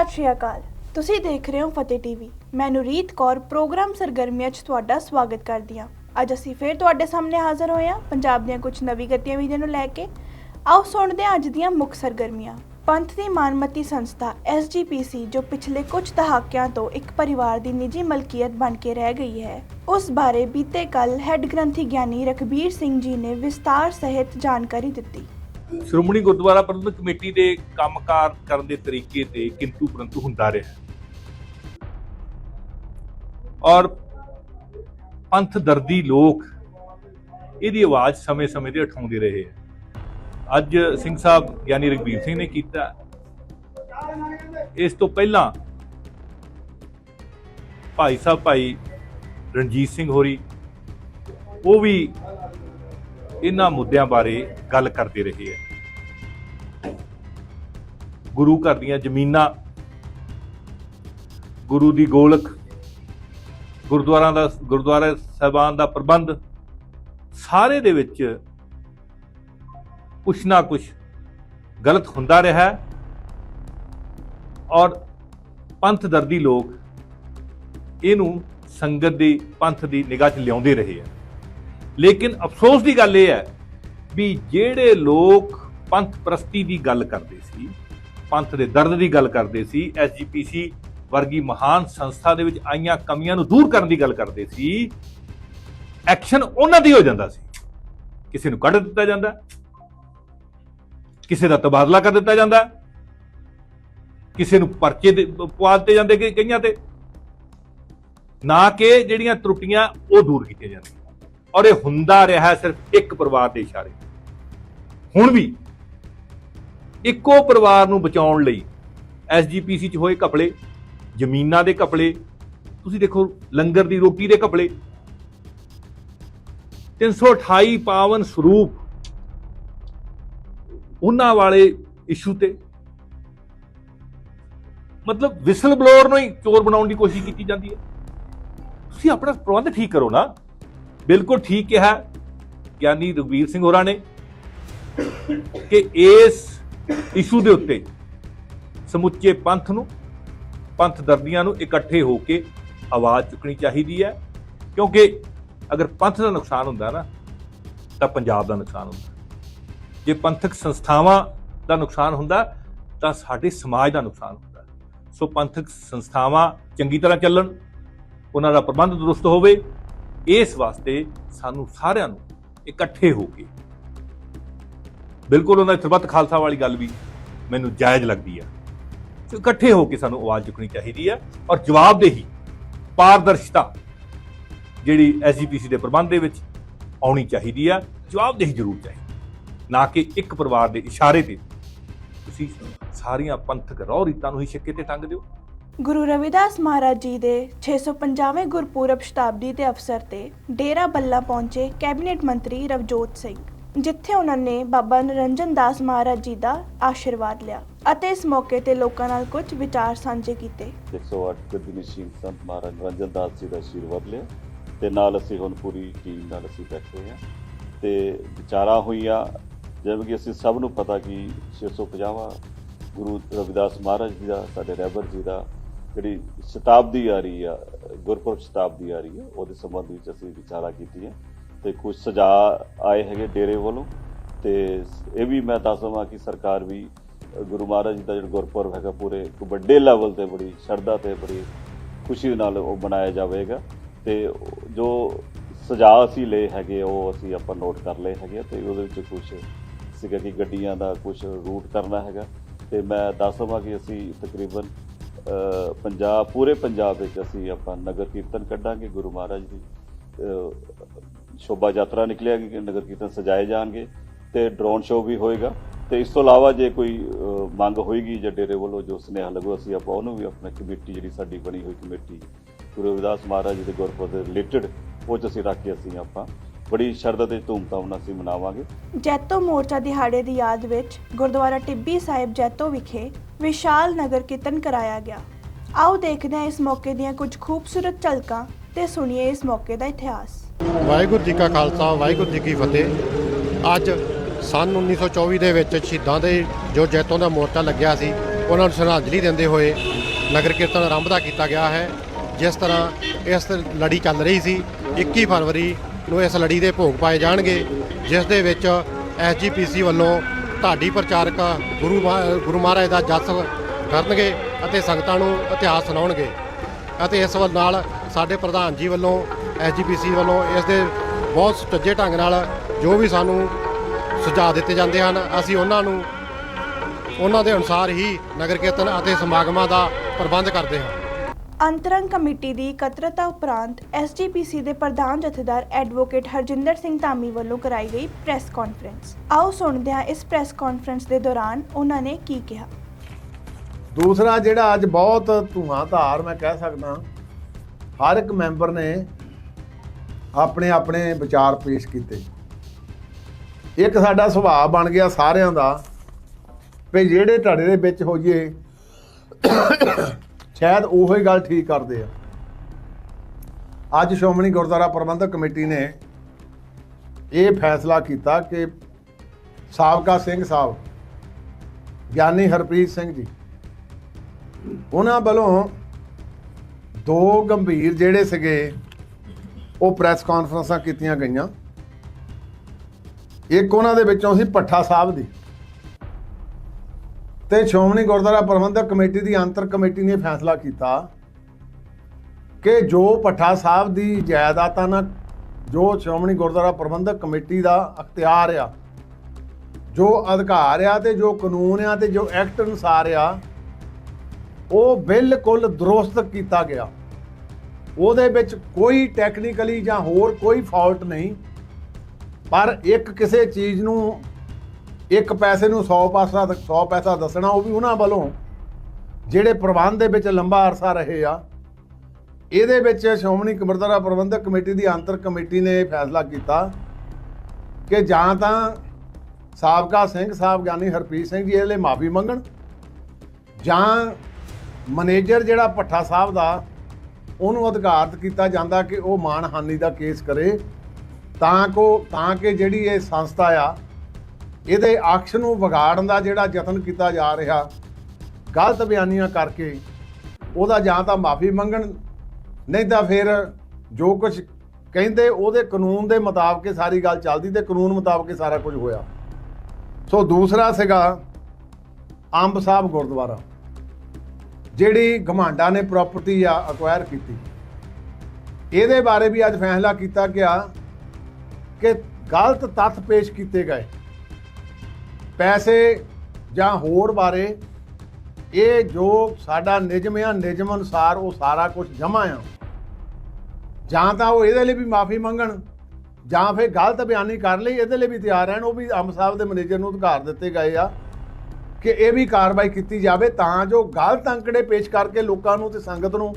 ਸਤਿ ਸ਼੍ਰੀ ਅਕਾਲ। ਤੁਸੀਂ ਦੇਖ ਰਹੇ ਹੋ ਫਤਿਹ ਟੀਵੀ। ਮੈਂ ਨੂਰੀਤ ਕੌਰ ਪ੍ਰੋਗਰਾਮ ਸਰਗਰਮੀਆਂ 'ਚ ਤੁਹਾਡਾ ਸਵਾਗਤ ਕਰਦੀ ਹਾਂ। ਅੱਜ ਅਸੀਂ ਫੇਰ ਤੁਹਾਡੇ ਸਾਹਮਣੇ ਹਾਜ਼ਰ ਹੋਏ ਹਾਂ ਪੰਜਾਬ ਦੀਆਂ ਕੁਝ ਨਵੀਂ ਗਤੀਵਿਧੀਆਂ ਨੂੰ ਲੈ ਕੇ। ਆਓ ਸੁਣਦੇ ਹਾਂ ਅੱਜ ਦੀਆਂ ਮੁੱਖ ਸਰਗਰਮੀਆਂ। ਪੰਥ ਦੀ ਮਾਨਮਤੀ ਸੰਸਥਾ SGPC ਜੋ ਪਿਛਲੇ ਕੁਝ ਦਹਾਕਿਆਂ ਤੋਂ ਇੱਕ ਪਰਿਵਾਰ ਦੀ ਨਿੱਜੀ ਮਲਕੀਅਤ ਬਣ ਕੇ ਰਹਿ ਗਈ ਹੈ, ਉਸ ਬਾਰੇ ਬੀਤੇ ਕੱਲ ਹੈੱਡ ਗ੍ਰੰਥੀ ਗਿਆਨੀ ਰਖਬੀਰ ਸਿੰਘ ਜੀ ਨੇ ਵਿਸਤਾਰ ਸਹਿਤ ਜਾਣਕਾਰੀ ਦਿੱਤੀ। ਸ਼੍ਰੋਮਣੀ ਗੁਰਦੁਆਰਾ ਪ੍ਰਬੰਧਕ ਕਮੇਟੀ ਦੇ ਕੰਮਕਾਰ ਕਰਨ ਦੇ ਤਰੀਕੇ ਤੇ ਕਿੰਤੂ ਪਰੰਤੂ ਹੁੰਦਾ ਰਿਹਾ ਔਰ ਪੰਥ ਦਰਦੀ ਲੋਕ ਇਹਦੀ ਆਵਾਜ਼ ਸਮੇਂ-ਸਮੇਂ ਤੇ ਉਠਾਉਂਦੇ ਰਹੇ ਆ ਅੱਜ ਸਿੰਘ ਸਾਹਿਬ ਗਿਆਨੀ ਰਗਵੀਰ ਸਿੰਘ ਨੇ ਕੀਤਾ। ਇਸ ਤੋਂ ਪਹਿਲਾਂ ਭਾਈ ਸਾਹਿਬ ਭਾਈ ਰਣਜੀਤ ਸਿੰਘ ਹੋਰੀ, ਉਹ ਵੀ ਇਹਨਾਂ ਮੁੱਦਿਆਂ ਬਾਰੇ ਗੱਲ ਕਰਦੇ ਰਹੇ ਹੈ। ਗੁਰੂ ਘਰ ਦੀਆਂ ਜ਼ਮੀਨਾਂ, ਗੁਰੂ ਦੀ ਗੋਲਕ, ਗੁਰਦੁਆਰਾਂ ਦਾ, ਗੁਰਦੁਆਰਾ ਸਾਹਿਬਾਨ ਦਾ ਪ੍ਰਬੰਧ, ਸਾਰੇ ਦੇ ਵਿੱਚ ਕੁਛ ਨਾ ਕੁਛ ਗਲਤ ਹੁੰਦਾ ਰਿਹਾ ਹੈ ਔਰ ਪੰਥ ਦਰਦੀ ਲੋਕ ਇਹਨੂੰ ਸੰਗਤ ਦੀ, ਪੰਥ ਦੀ ਨਿਗਾਹ 'ਚ ਲਿਆਉਂਦੇ ਰਹੇ ਆ ਲੇਕਿਨ ਅਫਸੋਸ ਦੀ ਗੱਲ ਇਹ ਹੈ ਵੀ ਜਿਹੜੇ ਲੋਕ ਪੰਥ ਪ੍ਰਸਤੀ ਦੀ ਗੱਲ ਕਰਦੇ ਸੀ, ਪੰਥ ਦੇ ਦਰਦ ਦੀ ਗੱਲ ਕਰਦੇ ਸੀ ਐਸਜੀਪੀਸੀ ਵਰਗੀ ਮਹਾਨ ਸੰਸਥਾ ਦੇ ਵਿੱਚ ਆਈਆਂ ਕਮੀਆਂ ਨੂੰ ਦੂਰ ਕਰਨ ਦੀ ਗੱਲ ਕਰਦੇ ਸੀ, ਐਕਸ਼ਨ ਉਹਨਾਂ ਦੀ ਹੋ ਜਾਂਦਾ ਸੀ। ਕਿਸੇ ਨੂੰ ਕੱਢ ਦਿੱਤਾ ਜਾਂਦਾ, ਕਿਸੇ ਦਾ ਤਬਾਦਲਾ ਕਰ ਦਿੱਤਾ ਜਾਂਦਾ, ਕਿਸੇ ਨੂੰ ਪਰਚੇ ਦੇ ਪਵਾ ਦਿੱਤੇ ਜਾਂਦੇ ਕਈਆਂ ਤੇ। ਨਾ ਕਿ ਜਿਹੜੀਆਂ ਤਰੁੱਟੀਆਂ ਉਹ ਦੂਰ ਕੀਤੀਆਂ ਜਾਂਦੀਆਂ। ਔਰ ਇਹ ਹੁੰਦਾ ਰਿਹਾ ਸਿਰਫ ਇੱਕ ਪਰਿਵਾਰ ਦੇ ਇਸ਼ਾਰੇ। ਹੁਣ ਵੀ ਇੱਕੋ ਪਰਿਵਾਰ ਨੂੰ ਬਚਾਉਣ ਲਈ ਐਸਜੀਪੀਸੀ ਚ ਹੋਏ ਘਪਲੇ, ਜ਼ਮੀਨਾਂ ਦੇ ਘਪਲੇ, ਤੁਸੀਂ ਦੇਖੋ ਲੰਗਰ ਦੀ ਰੋਟੀ ਦੇ ਘਪਲੇ 328 ਪਾਵਨ ਸਰੂਪ ਉਹਨਾਂ ਵਾਲੇ ਇਸ਼ੂ ਤੇ। ਮਤਲਬ ਵਿਸਲ ਬਲੋਰ ਨੂੰ ਹੀ ਚੋਰ ਬਣਾਉਣ ਦੀ ਕੋਸ਼ਿਸ਼ ਕੀਤੀ ਜਾਂਦੀ ਹੈ। ਤੁਸੀਂ ਆਪਣਾ ਪ੍ਰਬੰਧ ਠੀਕ ਕਰੋ ਨਾ। ਬਿਲਕੁਲ ਠੀਕ ਕਿਹਾ ਗਿਆਨੀ ਰਘਵੀਰ ਸਿੰਘ ਹੋਰਾਂ ਨੇ ਕਿ ਇਸ ਇਸ਼ੂ ਦੇ ਉੱਤੇ ਸਮੁੱਚੇ ਪੰਥ ਨੂੰ, ਪੰਥ ਦਰਦੀਆਂ ਨੂੰ ਇਕੱਠੇ ਹੋ ਕੇ ਆਵਾਜ਼ ਚੁੱਕਣੀ ਚਾਹੀਦੀ ਹੈ। ਕਿਉਂਕਿ ਅਗਰ ਪੰਥ ਦਾ ਨੁਕਸਾਨ ਹੁੰਦਾ ਨਾ, ਤਾਂ ਪੰਜਾਬ ਦਾ ਨੁਕਸਾਨ ਹੁੰਦਾ। ਜੇ ਪੰਥਕ ਸੰਸਥਾਵਾਂ ਦਾ ਨੁਕਸਾਨ ਹੁੰਦਾ, ਤਾਂ ਸਾਡੇ ਸਮਾਜ ਦਾ ਨੁਕਸਾਨ ਹੁੰਦਾ। ਸੋ ਪੰਥਕ ਸੰਸਥਾਵਾਂ ਚੰਗੀ ਤਰ੍ਹਾਂ ਚੱਲਣ, ਉਹਨਾਂ ਦਾ ਪ੍ਰਬੰਧ ਦਰੁਸਤ ਹੋਵੇ ਇਸ ਵਾਸਤੇ ਸਾਨੂੰ ਸਾਰਿਆਂ ਨੂੰ ਇਕੱਠੇ ਹੋ ਕੇ ਬਿਲਕੁਲ ਉਹਨਾਂ ਦੀ ਸਰਬੱਤ ਖਾਲਸਾ ਵਾਲੀ ਗੱਲ ਵੀ ਮੈਨੂੰ ਜਾਇਜ਼ ਲੱਗਦੀ ਆ ਇਕੱਠੇ ਹੋ ਕੇ ਸਾਨੂੰ ਆਵਾਜ਼ ਚੁੱਕਣੀ ਚਾਹੀਦੀ ਹੈ ਔਰ ਜਵਾਬਦੇਹੀ, ਪਾਰਦਰਸ਼ਤਾ ਜਿਹੜੀ ਐਸਜੀਪੀਸੀ ਦੇ ਪ੍ਰਬੰਧ ਦੇ ਵਿੱਚ ਆਉਣੀ ਚਾਹੀਦੀ ਆ, ਜਵਾਬਦੇਹੀ ਜ਼ਰੂਰ ਚਾਹੀਦੀ ਨਾ ਕਿ ਇੱਕ ਪਰਿਵਾਰ ਦੇ ਇਸ਼ਾਰੇ ਤੇ ਤੁਸੀਂ ਸਾਰੀਆਂ ਪੰਥਕ ਰੌ ਰੀਤਾਂ ਨੂੰ ਹੀ ਛਿੱਕੇ ਤੇ ਟੰਗ ਦਿਓ। ਗੁਰੂ ਰਵਿਦਾਸ ਮਹਾਰਾਜ ਜੀ ਦੇ 650ਵੇਂ ਗੁਰਪੁਰਬ ਸ਼ਤਾਬਦੀ ਦੇ ਅਵਸਰ ਤੇ ਡੇਰਾ ਬੱਲਾ ਪਹੁੰਚੇ ਕੈਬਨਿਟ ਮੰਤਰੀ ਰਵਜੋਤ ਸਿੰਘ, ਜਿੱਥੇ ਉਹਨਾਂ ਨੇ ਬਾਬਾ ਨਰਿੰਜਨ ਦਾਸ ਮਹਾਰਾਜ ਜੀ ਦਾ ਆਸ਼ੀਰਵਾਦ ਲਿਆ ਅਤੇ ਇਸ ਮੌਕੇ ਤੇ ਲੋਕਾਂ ਨਾਲ ਕੁਝ ਵਿਚਾਰ ਸਾਂਝੇ ਕੀਤੇ। 108 ਕਦਮੀ ਸਿੰਘ ਸੰਤ ਮਹਾਰਾਜ ਰੰਜਨ ਦਾਸ ਜੀ ਦਾ ਆਸ਼ੀਰਵਾਦ ਲਿਆ ਤੇ ਨਾਲ ਅਸੀਂ ਹੁਣ ਪੂਰੀ ਟੀਮ ਨਾਲ ਅਸੀਂ ਬੈਠੇ ਹਾਂ ਤੇ ਵਿਚਾਰਾਂ ਹੋਈਆਂ, ਜਿਵੇਂ ਕਿ ਅਸੀਂ ਸਭ ਨੂੰ ਪਤਾ ਕਿ 650ਵਾਂ ਗੁਰੂ ਰਵਿਦਾਸ ਮਹਾਰਾਜ ਜੀ ਦਾ, ਸਾਡੇ ਰਹਿਬਰ ਜੀ ਦਾ ਜਿਹੜੀ ਸ਼ਤਾਬਦੀ ਆ ਰਹੀ ਆ, ਗੁਰਪੁਰਬ ਸ਼ਤਾਬਦੀ ਆ ਰਹੀ ਆ, ਉਹਦੇ ਸੰਬੰਧ ਵਿੱਚ ਅਸੀਂ ਵਿਚਾਰਾਂ ਕੀਤੀਆਂ ਤੇ ਕੁਝ ਸੁਝਾ ਆਏ ਹੈਗੇ ਡੇਰੇ ਵੱਲੋਂ ਤੇ ਇਹ ਵੀ ਮੈਂ ਦੱਸ ਦਵਾਂ ਕਿ ਸਰਕਾਰ ਵੀ, ਗੁਰੂ ਮਹਾਰਾਜ ਜੀ ਦਾ ਜਿਹੜਾ ਗੁਰਪੁਰਬ ਹੈਗਾ ਪੂਰੇ ਇੱਕ ਵੱਡੇ ਲੈਵਲ ਤੇ ਬੜੀ ਸ਼ਰਧਾ ਤੇ ਬੜੀ ਖੁਸ਼ੀ ਨਾਲ ਉਹ ਮਨਾਇਆ ਜਾਵੇਗਾ ਤੇ ਜੋ ਸੁਝਾਅ ਅਸੀਂ ਲਏ ਹੈਗੇ ਉਹ ਅਸੀਂ ਆਪਾਂ ਨੋਟ ਕਰ ਲਏ ਹੈਗੇ ਤੇ ਉਹਦੇ ਵਿੱਚ ਕੁਝ ਸੀਗਾ ਕਿ ਗੱਡੀਆਂ ਦਾ ਕੁਝ ਰੂਟ ਕਰਨਾ ਹੈਗਾ ਤੇ ਮੈਂ ਦੱਸ ਦਵਾਂ ਕਿ ਅਸੀਂ ਤਕਰੀਬਨ ਪੰਜਾਬ, ਪੂਰੇ ਪੰਜਾਬ ਵਿੱਚ ਅਸੀਂ ਆਪਾਂ ਨਗਰ ਕੀਰਤਨ ਕੱਢਾਂਗੇ, ਗੁਰੂ ਮਹਾਰਾਜ ਦੀ ਸ਼ੋਭਾ ਯਾਤਰਾ ਨਿਕਲੇਗੀ ਨਗਰ ਕੀਰਤਨ ਸਜਾਏ ਜਾਣਗੇ ਤੇ ਡਰੋਨ ਸ਼ੋਅ ਵੀ ਹੋਏਗਾ। ਤੇ ਇਸ ਤੋਂ ਇਲਾਵਾ ਜੇ ਕੋਈ ਮੰਗ ਹੋਏਗੀ ਜਾਂ ਡੇਰੇ ਵੱਲੋਂ ਜੋ ਸੁਨੇਹਾ ਲੱਗੋ, ਅਸੀਂ ਆਪਾਂ ਉਹਨੂੰ ਵੀ ਆਪਣਾ ਕਮੇਟੀ ਜਿਹੜੀ ਸਾਡੀ ਬਣੀ ਹੋਈ ਕਮੇਟੀ, ਗੁਰੂ ਰਵਿਦਾਸ ਮਹਾਰਾਜ ਜੀ ਦੇ ਗੁਰਪੁਰਬ ਦੇ ਰਿਲੇਟਡ ਉਹ 'ਚ ਅਸੀਂ ਰੱਖ ਕੇ ਅਸੀਂ ਆਪਾਂ ਬੜੀ ਸ਼ਰਧਾ ਤੇ ਧੂਮਧਾਮ ਨਾਲ ਅਸੀਂ ਮਨਾਵਾਂਗੇ। ਜੈਤੋ ਮੋਰਚਾ ਦਿਹਾੜੇ ਦੀ ਯਾਦ ਵਿੱਚ ਗੁਰਦੁਆਰਾ ਟਿੱਬੀ ਸਾਹਿਬ ਜੈਤੋ ਵਿਖੇ ਵਿਸ਼ਾਲ ਨਗਰ ਕੀਰਤਨ ਕਰਾਇਆ ਗਿਆ। ਆਓ ਦੇਖਦੇ ਹਾਂ ਇਸ ਮੌਕੇ ਦੀਆਂ ਕੁਝ ਖੂਬਸੂਰਤ ਝਲਕਾਂ ਤੇ ਸੁਣੀਏ ਇਸ ਮੌਕੇ ਦਾ ਇਤਿਹਾਸ। ਵਾਹਿਗੁਰੂ ਜੀ ਕਾ ਖਾਲਸਾ ਵਾਹਿਗੁਰੂ ਜੀ ਕੀ ਫਤਿਹ। ਅੱਜ ਸਨ 1924 ਦੇ ਵਿੱਚ ਸ਼ਹੀਦਾਂ ਦੇ ਜੋ ਜੈਤੋਂ ਦਾ ਮੋਰਚਾ ਲੱਗਿਆ ਸੀ ਉਹਨਾਂ ਨੂੰ ਸ਼ਰਧਾਂਜਲੀ ਦਿੰਦੇ ਹੋਏ ਨਗਰ ਕੀਰਤਨ ਆਰੰਭਦਾ ਕੀਤਾ ਗਿਆ ਹੈ। ਜਿਸ ਤਰ੍ਹਾਂ ਇਸ ਲੜੀ ਚੱਲ ਰਹੀ ਸੀ 21 ਫਰਵਰੀ ਨੂੰ ਇਸ ਲੜੀ ਦੇ ਭੋਗ ਪਾਏ ਜਾਣਗੇ, ਜਿਸ ਦੇ ਵਿੱਚ ਐਸਜੀਪੀਸੀ ਵੱਲੋਂ ਢਾਡੀ ਪ੍ਰਚਾਰਕ ਗੁਰੂ ਮਹਾ- ਗੁਰੂ ਮਹਾਰਾਜ ਦਾ ਜਸ ਕਰਨਗੇ ਅਤੇ ਸੰਗਤਾਂ ਨੂੰ ਇਤਿਹਾਸ ਸੁਣਾਉਣਗੇ। ਅਤੇ ਇਸ ਵੱਲ ਨਾਲ ਸਾਡੇ ਪ੍ਰਧਾਨ ਜੀ ਵੱਲੋਂ ਐਸਜੀਪੀਸੀ ਵੱਲੋਂ ਇਸ ਦੇ ਬਹੁਤ ਸੁਚੱਜੇ ਢੰਗ ਨਾਲ ਜੋ ਵੀ ਸਾਨੂੰ ਸੁਝਾਅ ਦਿੱਤੇ ਜਾਂਦੇ ਹਨ, ਅਸੀਂ ਉਹਨਾਂ ਨੂੰ, ਉਹਨਾਂ ਦੇ ਅਨੁਸਾਰ ਹੀ ਨਗਰ ਕੀਰਤਨ ਅਤੇ ਸਮਾਗਮਾਂ ਦਾ ਪ੍ਰਬੰਧ ਕਰਦੇ ਹਾਂ। ਅੰਤਰੰਗ ਕਮੇਟੀ ਦੀ ਇਕੱਤਰਤਾ ਉਪਰੰਤ ਐਸਜੀਪੀਸੀ ਦੇ ਪ੍ਰਧਾਨ ਜਥੇਦਾਰ ਐਡਵੋਕੇਟ ਹਰਜਿੰਦਰ ਸਿੰਘ ਧਾਮੀ ਵੱਲੋਂ ਕਰਾਈ ਗਈ ਪ੍ਰੈਸ ਕਾਨਫਰੰਸ। ਆਓ ਸੁਣਦੇ ਹਾਂ ਇਸ ਪ੍ਰੈਸ ਕਾਨਫਰੰਸ ਦੇ ਦੌਰਾਨ ਉਹਨਾਂ ਨੇ ਕੀ ਕਿਹਾ। ਦੂਸਰਾ ਜਿਹੜਾ ਅੱਜ ਬਹੁਤ ਧੂਆਂਧਾਰ ਮੈਂ ਕਹਿ ਸਕਦਾ, ਹਰ ਇੱਕ ਮੈਂਬਰ ਨੇ ਆਪਣੇ ਆਪਣੇ ਵਿਚਾਰ ਪੇਸ਼ ਕੀਤੇ। ਇੱਕ ਸਾਡਾ ਸੁਭਾਅ ਬਣ ਗਿਆ ਸਾਰਿਆਂ ਦਾ ਵੀ ਜਿਹੜੇ ਢਾੜੇ ਦੇ ਵਿੱਚ ਹੋਈਏ ਸ਼ਾਇਦ ਉਹੋ ਹੀ ਗੱਲ ਠੀਕ ਕਰਦੇ ਆ। ਅੱਜ ਸ਼੍ਰੋਮਣੀ ਗੁਰਦੁਆਰਾ ਪ੍ਰਬੰਧਕ ਕਮੇਟੀ ਨੇ ਇਹ ਫੈਸਲਾ ਕੀਤਾ ਕਿ ਸਾਬਕਾ ਸਿੰਘ ਸਾਹਿਬ, ਗਿਆਨੀ ਹਰਪ੍ਰੀਤ ਸਿੰਘ ਜੀ, ਉਹਨਾਂ ਵੱਲੋਂ ਦੋ ਗੰਭੀਰ ਜਿਹੜੇ ਸੀਗੇ, ਉਹ ਪ੍ਰੈਸ ਕਾਨਫਰੰਸਾਂ ਕੀਤੀਆਂ ਗਈਆਂ। ਇੱਕ ਉਹਨਾਂ ਦੇ ਵਿੱਚੋਂ ਸੀ ਪੱਠਾ ਸਾਹਿਬ ਦੀ। ਤੇ ਸ਼੍ਰੋਮਣੀ ਗੁਰਦੁਆਰਾ ਪ੍ਰਬੰਧਕ ਕਮੇਟੀ ਦੀ ਅੰਤਰ ਕਮੇਟੀ ਨੇ ਫੈਸਲਾ ਕੀਤਾ ਕਿ ਜੋ ਪੱਠਾ ਸਾਹਿਬ ਦੀ ਜਾਇਦਾਦਾਂ ਨਾਲ ਜੋ ਸ਼੍ਰੋਮਣੀ ਗੁਰਦੁਆਰਾ ਪ੍ਰਬੰਧਕ ਕਮੇਟੀ ਦਾ ਅਖਤਿਆਰ ਆ, ਜੋ ਅਧਿਕਾਰ ਆ ਤੇ ਜੋ ਕਾਨੂੰਨ ਆ ਤੇ ਜੋ ਐਕਟ ਅਨੁਸਾਰ ਆ, ਉਹ ਬਿਲਕੁਲ ਦਰੁਸਤ ਕੀਤਾ ਗਿਆ। ਉਹਦੇ ਵਿੱਚ ਕੋਈ ਟੈਕਨੀਕਲੀ ਜਾਂ ਹੋਰ ਕੋਈ ਫਾਲਟ ਨਹੀਂ, ਪਰ ਇੱਕ ਕਿਸੇ ਚੀਜ਼ ਨੂੰ ਇੱਕ ਪੈਸੇ ਨੂੰ 100 ਪੈਸਾ 100 ਪੈਸਾ ਦੱਸਣਾ, ਉਹ ਵੀ ਉਹਨਾਂ ਵੱਲੋਂ, ਜਿਹੜੇ ਪ੍ਰਬੰਧ ਦੇ ਵਿੱਚ ਲੰਬਾ ਅਰਸਾ ਰਹੇ ਆ, ਇਹਦੇ ਵਿੱਚ ਸ਼੍ਰੋਮਣੀ ਗੁਰਦੁਆਰਾ ਪ੍ਰਬੰਧਕ ਕਮੇਟੀ ਦੀ ਅੰਤਰ ਕਮੇਟੀ ਨੇ ਫੈਸਲਾ ਕੀਤਾ ਕਿ ਜਾਂ ਤਾਂ ਸਾਬਕਾ ਸਿੰਘ ਸਾਹਿਬ ਗਿਆਨੀ ਹਰਪ੍ਰੀਤ ਸਿੰਘ ਜੀ ਇਹਦੇ ਲਈ ਮਾਫੀ ਮੰਗਣ, ਜਾਂ ਮੈਨੇਜਰ ਜਿਹੜਾ ਪੱਠਾ ਸਾਹਿਬ ਦਾ, ਉਹਨੂੰ ਅਧਿਕਾਰਤ ਕੀਤਾ ਜਾਂਦਾ ਕਿ ਉਹ ਮਾਨਹਾਨੀ ਦਾ ਕੇਸ ਕਰੇ, ਤਾਂ ਕੋ, ਤਾਂ ਕਿ ਜਿਹੜੀ ਇਹ ਸੰਸਥਾ ਆ ਇਹਦੇ ਅਕਸ਼ ਨੂੰ ਵਿਗਾੜਨ ਦਾ ਜਿਹੜਾ ਯਤਨ ਕੀਤਾ ਜਾ ਰਿਹਾ, ਗਲਤ ਬਿਆਨੀਆਂ ਕਰਕੇ ਉਹਦਾ ਜਾਂ ਤਾਂ ਮਾਫੀ ਮੰਗਣ, ਨਹੀਂ ਤਾਂ ਫਿਰ ਜੋ ਕੁਝ ਕਹਿੰਦੇ ਉਹਦੇ ਕਾਨੂੰਨ ਦੇ ਮੁਤਾਬਕ ਹੀ ਸਾਰੀ ਗੱਲ ਚੱਲਦੀ ਤੇ ਕਾਨੂੰਨ ਮੁਤਾਬਕ ਹੀ ਸਾਰਾ ਕੁਝ ਹੋਇਆ। ਸੋ ਦੂਸਰਾ ਸੀਗਾ ਅੰਬ ਸਾਹਿਬ ਗੁਰਦੁਆਰਾ, ਜਿਹੜੀ ਗਮਾਂਡਾ ਨੇ ਪ੍ਰਾਪਰਟੀ ਆ ਅਕਵਾਇਰ ਕੀਤੀ। ਇਹਦੇ ਬਾਰੇ ਵੀ ਅੱਜ ਫੈਸਲਾ ਕੀਤਾ ਗਿਆ ਕਿ ਗਲਤ ਤੱਥ ਪੇਸ਼ ਕੀਤੇ ਗਏ। ਪੈਸੇ ਜਾਂ ਹੋਰ ਬਾਰੇ, ਇਹ ਜੋ ਸਾਡਾ ਨਿਯਮ ਆ, ਨਿਯਮ ਅਨੁਸਾਰ ਉਹ ਸਾਰਾ ਕੁਝ ਜਮ੍ਹਾਂ ਆ। ਜਾਂ ਤਾਂ ਉਹ ਇਹਦੇ ਲਈ ਵੀ ਮਾਫੀ ਮੰਗਣ, ਜਾਂ ਫਿਰ ਗਲਤ ਬਿਆਨੀ ਕਰ ਲਈ, ਇਹਦੇ ਲਈ ਵੀ ਤਿਆਰ ਰਹਿਣ। ਉਹ ਵੀ ਅੰਬ ਸਾਹਿਬ ਦੇ ਮੈਨੇਜਰ ਨੂੰ ਅਧਿਕਾਰ ਦਿੱਤੇ ਗਏ ਆ ਕਿ ਇਹ ਵੀ ਕਾਰਵਾਈ ਕੀਤੀ ਜਾਵੇ, ਤਾਂ ਜੋ ਗਲਤ ਅੰਕੜੇ ਪੇਸ਼ ਕਰਕੇ ਲੋਕਾਂ ਨੂੰ ਤੇ ਸੰਗਤ ਨੂੰ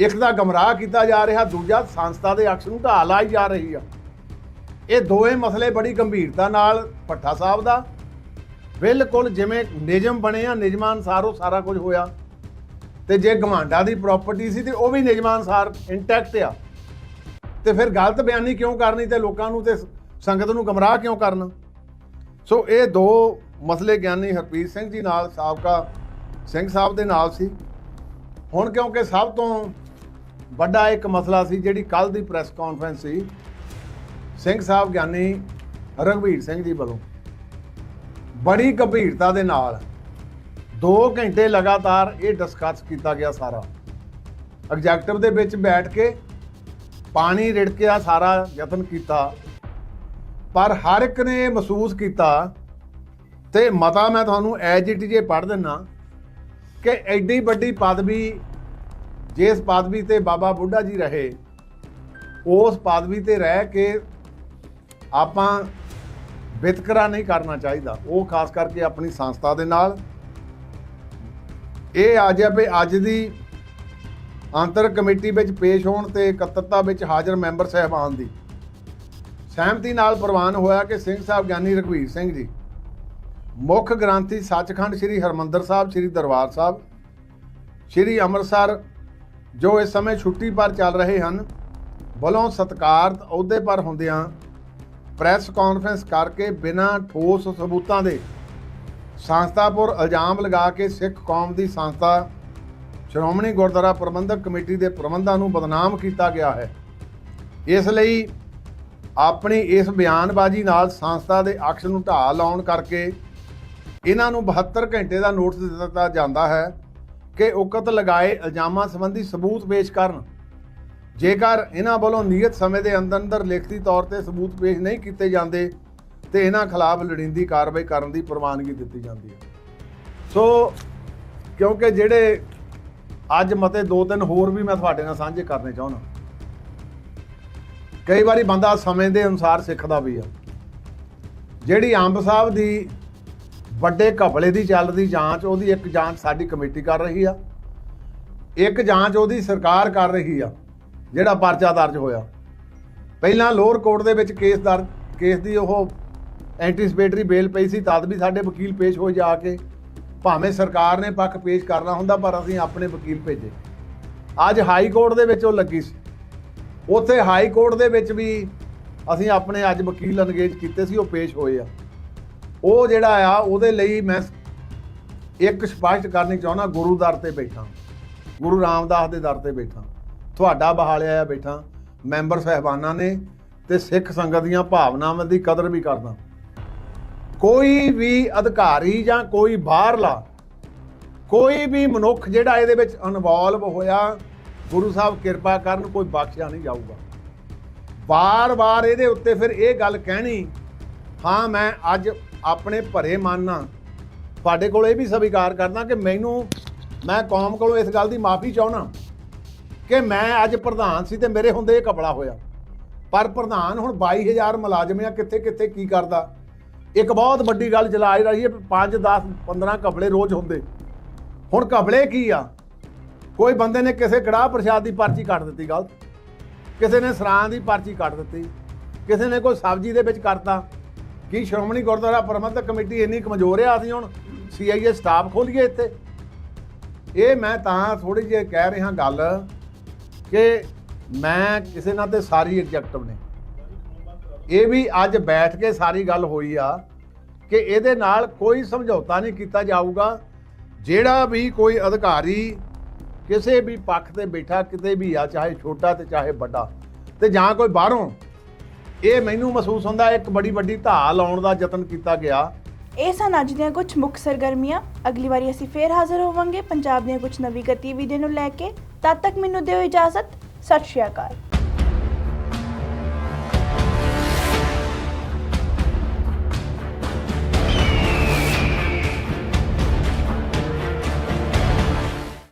ਇੱਕ ਦਾ ਗਮਰਾਹ ਕੀਤਾ ਜਾ ਰਿਹਾ, ਦੂਜਾ ਸੰਸਥਾ ਦੇ ਅਕਸ਼ ਨੂੰ ਢਾਹ ਲਾਈ ਜਾ ਰਹੀ ਆ। ਇਹ ਦੋਵੇਂ ਮਸਲੇ ਬੜੀ ਗੰਭੀਰਤਾ ਨਾਲ ਭੱਠਾ ਸਾਹਿਬ ਦਾ। ਬਿਲਕੁਲ ਜਿਵੇਂ ਨਿਯਮ ਬਣੇ ਆ, ਨਿਯਮਾਂ ਅਨੁਸਾਰ ਉਹ ਸਾਰਾ ਕੁਝ ਹੋਇਆ। ਤੇ ਜੇ ਗਮਾਂਡਾ ਦੀ ਪ੍ਰਾਪਰਟੀ ਸੀ ਤੇ ਉਹ ਵੀ ਨਿਯਮਾਂ ਅਨੁਸਾਰ ਇੰਟੈਕਟ ਆ। ਤੇ ਫਿਰ ਗਲਤ ਬਿਆਨੀ ਕਿਉਂ ਕਰਨੀ ਤੇ ਲੋਕਾਂ ਨੂੰ ਤੇ ਸੰਗਤ ਨੂੰ ਗਮਰਾਹ ਕਿਉਂ ਕਰਨਾ? ਸੋ ਇਹ ਦੋ ਮਸਲੇ ਗਿਆਨੀ ਹਰਪ੍ਰੀਤ ਸਿੰਘ ਜੀ ਨਾਲ, ਸਾਬਕਾ ਸਿੰਘ ਸਾਹਿਬ ਦੇ ਨਾਲ ਸੀ। ਹੁਣ ਕਿਉਂਕਿ ਸਭ ਤੋਂ ਵੱਡਾ ਇੱਕ ਮਸਲਾ ਸੀ ਜਿਹੜੀ ਕੱਲ ਦੀ ਪ੍ਰੈਸ ਕਾਨਫਰੰਸ ਸੀ ਸਿੰਘ ਸਾਹਿਬ ਗਿਆਨੀ ਰਘਵੀਰ ਸਿੰਘ ਜੀ ਵੱਲੋਂ ਬੜੀ ਗੰਭੀਰਤਾ ਦੇ ਨਾਲ 2 ਘੰਟੇ ਲਗਾਤਾਰ ਇਹ ਡਿਸਕਸ ਕੀਤਾ ਗਿਆ ਸਾਰਾ। ਐਗਜ਼ੈਕਟਿਵ ਦੇ ਵਿੱਚ ਬੈਠ ਕੇ ਪਾਣੀ ਰਿੜਕਿਆ ਸਾਰਾ ਯਤਨ ਕੀਤਾ। ਪਰ ਹਰ ਇੱਕ ਨੇ ਇਹ ਮਹਿਸੂਸ ਕੀਤਾ ਤੇ ਮਤਾ ਮੈਂ ਤੁਹਾਨੂੰ ਐਜ ਇਟ ਜੇ ਪੜ੍ਹ ਦਿੰਨਾ ਕਿ ਐਡੀ ਵੱਡੀ ਪਦਵੀ ਜਿਸ ਪਦਵੀ ਤੇ ਬਾਬਾ ਬੁੱਢਾ ਜੀ ਰਹੇ, ਉਸ ਪਦਵੀ ਤੇ ਰਹਿ ਕੇ ਆਪਾਂ ਵਿਤਕਰਾ ਨਹੀਂ ਕਰਨਾ ਚਾਹੀਦਾ। ਉਹ ਖਾਸ ਕਰਕੇ ਆਪਣੀ ਸੰਸਥਾ ਦੇ ਨਾਲ। ਇਹ ਆ ਹੈ ਵੀ ਅੱਜ ਦੀ ਅੰਤਰ ਕਮੇਟੀ ਵਿੱਚ ਪੇਸ਼ ਹੋਣ ਤੇ ਇਕੱਤਰਤਾ ਵਿੱਚ ਹਾਜ਼ਰ ਮੈਂਬਰ ਸਹਿਬਾਨ ਦੀ। ਸਹਿਮਤੀ ਨਾਲ ਪ੍ਰਵਾਨ ਹੋਇਆ ਕਿ ਸਿੰਘ ਸਾਹਿਬ ਗਿਆਨੀ ਰਘਵੀਰ ਸਿੰਘ ਜੀ, ਮੁੱਖ ਗ੍ਰੰਥੀ ਸੱਚਖੰਡ ਸ੍ਰੀ ਹਰਮੰਦਰ ਸਾਹਿਬ, ਸ੍ਰੀ ਦਰਬਾਰ ਸਾਹਿਬ, ਸ੍ਰੀ ਅੰਮ੍ਰਿਤਸਰ, ਜੋ ਇਸ ਸਮੇਂ ਛੁੱਟੀ ਪਰ ਚੱਲ ਰਹੇ ਹਨ, ਵੱਲੋਂ ਸਤਿਕਾਰਤ ਅਹੁਦੇ ਪਰ ਹੁੰਦਿਆਂ ਪ੍ਰੈਸ ਕਾਨਫਰੰਸ ਕਰਕੇ ਬਿਨਾਂ ਠੋਸ ਸਬੂਤਾਂ ਦੇ ਸੰਸਥਾਪੁਰ ਇਲਜ਼ਾਮ ਲਗਾ ਕੇ ਸਿੱਖ ਕੌਮ ਦੀ ਸੰਸਥਾ ਸ਼੍ਰੋਮਣੀ ਗੁਰਦੁਆਰਾ ਪ੍ਰਬੰਧਕ ਕਮੇਟੀ ਦੇ ਪ੍ਰਬੰਧਾਂ ਨੂੰ ਬਦਨਾਮ ਕੀਤਾ ਗਿਆ ਹੈ। ਇਸ ਲਈ ਆਪਣੀ ਇਸ ਬਿਆਨਬਾਜ਼ੀ ਨਾਲ ਸੰਸਥਾ ਦੇ ਅਕਸ਼ ਨੂੰ ਢਾਹ ਲਾਉਣ ਕਰਕੇ ਇਹਨਾਂ ਨੂੰ 72 ਘੰਟੇ ਦਾ ਨੋਟਿਸ ਦਿੱਤਾ ਜਾਂਦਾ ਹੈ ਕਿ ਉਕਤ ਲਗਾਏ ਇਲਜ਼ਾਮਾਂ ਸੰਬੰਧੀ ਸਬੂਤ ਪੇਸ਼ ਕਰਨ ਜੇਕਰ ਇਹਨਾਂ ਵੱਲੋਂ ਨਿਯਤ ਸਮੇਂ ਦੇ ਅੰਦਰ ਅੰਦਰ ਲਿਖਤੀ ਤੌਰ ਤੇ ਸਬੂਤ ਪੇਸ਼ ਨਹੀਂ ਕੀਤੇ ਜਾਂਦੇ, ਤੇ ਇਹਨਾਂ ਖਿਲਾਫ ਲੋੜੀਂਦੀ ਕਾਰਵਾਈ ਕਰਨ ਦੀ ਪ੍ਰਵਾਨਗੀ ਦਿੱਤੀ ਜਾਂਦੀ ਹੈ। ਸੋ, ਕਿਉਂਕਿ ਜਿਹੜੇ ਅੱਜ ਮਤੇ ਦੋ ਤਿੰਨ ਹੋਰ ਵੀ ਮੈਂ ਤੁਹਾਡੇ ਨਾਲ ਸਾਂਝੇ ਕਰਨੇ ਚਾਹੁੰਦਾ। ਕਈ ਵਾਰੀ ਬੰਦਾ ਸਮੇਂ ਦੇ ਅਨੁਸਾਰ ਸਿੱਖਦਾ ਵੀ ਆ। ਜਿਹੜੀ ਅੰਬ ਸਾਹਿਬ ਦੀ ਵੱਡੇ ਘਪਲੇ ਦੀ ਚੱਲਦੀ ਜਾਂਚ, ਉਹਦੀ ਇੱਕ ਜਾਂਚ ਸਾਡੀ ਕਮੇਟੀ ਕਰ ਰਹੀ ਆ। ਇੱਕ ਜਾਂਚ ਉਹਦੀ ਸਰਕਾਰ ਕਰ ਰਹੀ ਆ। ਜਿਹੜਾ ਪਰਚਾ ਦਰਜ ਹੋਇਆ। ਪਹਿਲਾਂ ਲੋਅਰ ਕੋਰਟ ਦੇ ਵਿੱਚ ਕੇਸ ਦਰਜ, ਕੇਸ ਦੀ ਉਹ ਐਂਟੀਸਪੇਟਰੀ ਬੇਲ ਪਈ ਸੀ, ਤਦ ਵੀ ਸਾਡੇ ਵਕੀਲ ਪੇਸ਼ ਹੋਏ ਜਾ ਕੇ। ਭਾਵੇਂ ਸਰਕਾਰ ਨੇ ਪੱਖ ਪੇਸ਼ ਕਰਨਾ ਹੁੰਦਾ, ਪਰ ਅਸੀਂ ਆਪਣੇ ਵਕੀਲ ਭੇਜੇ। ਅੱਜ ਹਾਈ ਕੋਰਟ ਦੇ ਵਿੱਚ ਉਹ ਲੱਗੀ ਸੀ। ਉੱਥੇ ਹਾਈ ਕੋਰਟ ਦੇ ਵਿੱਚ ਵੀ ਅਸੀਂ ਆਪਣੇ ਅੱਜ ਵਕੀਲ ਅਨਗੇਜ ਕੀਤੇ ਸੀ, ਉਹ ਪੇਸ਼ ਹੋਏ ਆ। ਉਹ ਜਿਹੜਾ ਆ, ਉਹਦੇ ਲਈ ਮੈਂ ਇੱਕ ਸਪਸ਼ਟ ਕਰਨੀ ਚਾਹੁੰਦਾ, ਗੁਰੂ ਦਰ ਤੇ ਬੈਠਾ। ਗੁਰੂ ਰਾਮਦਾਸ ਦੇ ਦਰ ਤੇ ਬੈਠਾ। ਤੁਹਾਡਾ ਬਹਾਲਿਆ ਆ ਬੈਠਾ, ਮੈਂਬਰ ਸਹਿਬਾਨਾਂ ਨੇ ਤੇ ਸਿੱਖ ਸੰਗਤ ਦੀਆਂ ਭਾਵਨਾਵਾਂ ਦੀ ਕਦਰ ਵੀ ਕਰਦਾ। ਕੋਈ ਵੀ ਅਧਿਕਾਰੀ ਜਾਂ ਕੋਈ ਬਾਹਰਲਾ, ਕੋਈ ਵੀ ਮਨੁੱਖ ਜਿਹੜਾ ਇਹਦੇ ਵਿੱਚ ਇਨਵੋਲਵ ਹੋਇਆ, ਗੁਰੂ ਸਾਹਿਬ ਕਿਰਪਾ ਕਰਨ ਕੋਈ ਬਖਸ਼ਿਆ ਨਹੀਂ ਜਾਊਗਾ। ਬਾਰ-ਬਾਰ ਇਹਦੇ ਉੱਤੇ ਫਿਰ ਇਹ ਗੱਲ ਕਹਿਣੀ, ਹਾਂ, ਮੈਂ ਅੱਜ ਆਪਣੇ ਭਰੇ ਮਨ ਨਾਲ ਤੁਹਾਡੇ ਕੋਲ ਇਹ ਵੀ ਸਵੀਕਾਰ ਕਰਦਾ ਕਿ ਮੈਨੂੰ, ਮੈਂ ਕੌਮ ਕੋਲੋਂ ਇਸ ਗੱਲ ਦੀ ਮਾਫੀ ਚਾਹਣਾ ਕਿ ਮੈਂ ਅੱਜ ਪ੍ਰਧਾਨ ਸੀ ਤੇ ਮੇਰੇ ਹੁੰਦੇ ਇਹ ਕਪੜਾ ਹੋਇਆ। ਪਰ ਪ੍ਰਧਾਨ ਹੁਣ 22000 ਮੁਲਾਜ਼ਮ ਆ ਕਿੱਥੇ ਕਿੱਥੇ ਕੀ ਕਰਦਾ? ਇੱਕ ਬਹੁਤ ਵੱਡੀ ਗੱਲ ਚਲਾ ਰਹੀ ਹੈ 5 10 15 ਕਪੜੇ ਰੋਜ਼ ਹੁੰਦੇ। ਹੁਣ ਕਪੜੇ ਕੀ ਆ? ਕੋਈ ਬੰਦੇ ਨੇ ਕਿਸੇ ਕੜਾਹ ਪ੍ਰਸ਼ਾਦ ਦੀ ਪਰਚੀ ਕੱਟ ਦਿੱਤੀ ਗਲਤ। ਕਿਸੇ ਨੇ ਸਰਾਂ ਦੀ ਪਰਚੀ ਕੱਟ ਦਿੱਤੀ। ਕਿਸੇ ਨੇ ਕੋਈ ਸਬਜ਼ੀ ਦੇ ਵਿੱਚ ਕਰਤਾ। ਕੀ ਸ਼੍ਰੋਮਣੀ ਗੁਰਦੁਆਰਾ ਪ੍ਰਬੰਧਕ ਕਮੇਟੀ ਇੰਨੀ ਕਮਜ਼ੋਰ ਆ ਅਸੀਂ ਹੁਣ? ਸੀਆਈਏ ਸਟਾਫ ਖੋਲੀਏ ਇੱਥੇ। ਇਹ ਮੈਂ ਤਾਂ ਥੋੜੀ ਜਿਹੀ ਕਹਿ ਰਿਹਾ ਗੱਲ ਕਿ ਮੈਂ ਕਿਸੇ ਨਾਲ ਤੇ ਸਾਰੀ ਐਗਜੈਕਟਿਵ ਨੇ ਇਹ ਵੀ ਅੱਜ ਬੈਠ ਕੇ ਸਾਰੀ ਗੱਲ ਹੋਈ ਆ ਕਿ ਇਹਦੇ ਨਾਲ ਕੋਈ ਸਮਝੌਤਾ ਨਹੀਂ ਕੀਤਾ ਜਾਊਗਾ। ਜਿਹੜਾ ਵੀ ਕੋਈ ਅਧਿਕਾਰੀ ਕਿਸੇ ਵੀ ਪੱਖ ਤੇ ਬੈਠਾ, ਕਿਤੇ ਵੀ ਆ, ਚਾਹੇ ਛੋਟਾ ਤੇ ਚਾਹੇ ਵੱਡਾ ਤੇ ਜਾਂ ਕੋਈ ਬਾਹਰੋਂ, ਇਹ ਮੈਨੂੰ ਮਹਿਸੂਸ ਹੁੰਦਾ ਇੱਕ ਬੜੀ ਵੱਡੀ ਧਾ ਲਾਉਣ ਦਾ ਯਤਨ ਕੀਤਾ ਗਿਆ। ਇਹ ਸਨ ਅੱਜ ਦੀਆਂ ਕੁਝ ਮੁੱਖ ਸਰਗਰਮੀਆਂ। ਅਗਲੀ ਵਾਰੀ ਅਸੀਂ ਫੇਰ ਹਾਜ਼ਰ ਹੋਵਾਂਗੇ। ਪੰਜਾਬ ਦੀਆਂ ਕੁਝ ਨਵੀਂ ਗਤੀਵਿਧੀਆਂ ਨੂੰ ਲੈ ਕੇ। ਤਦ ਤੱਕ ਮੈਨੂੰ ਦਿਓ ਇਜਾਜ਼ਤ। ਸਤਿ ਸ਼੍ਰੀ ਅਕਾਲ।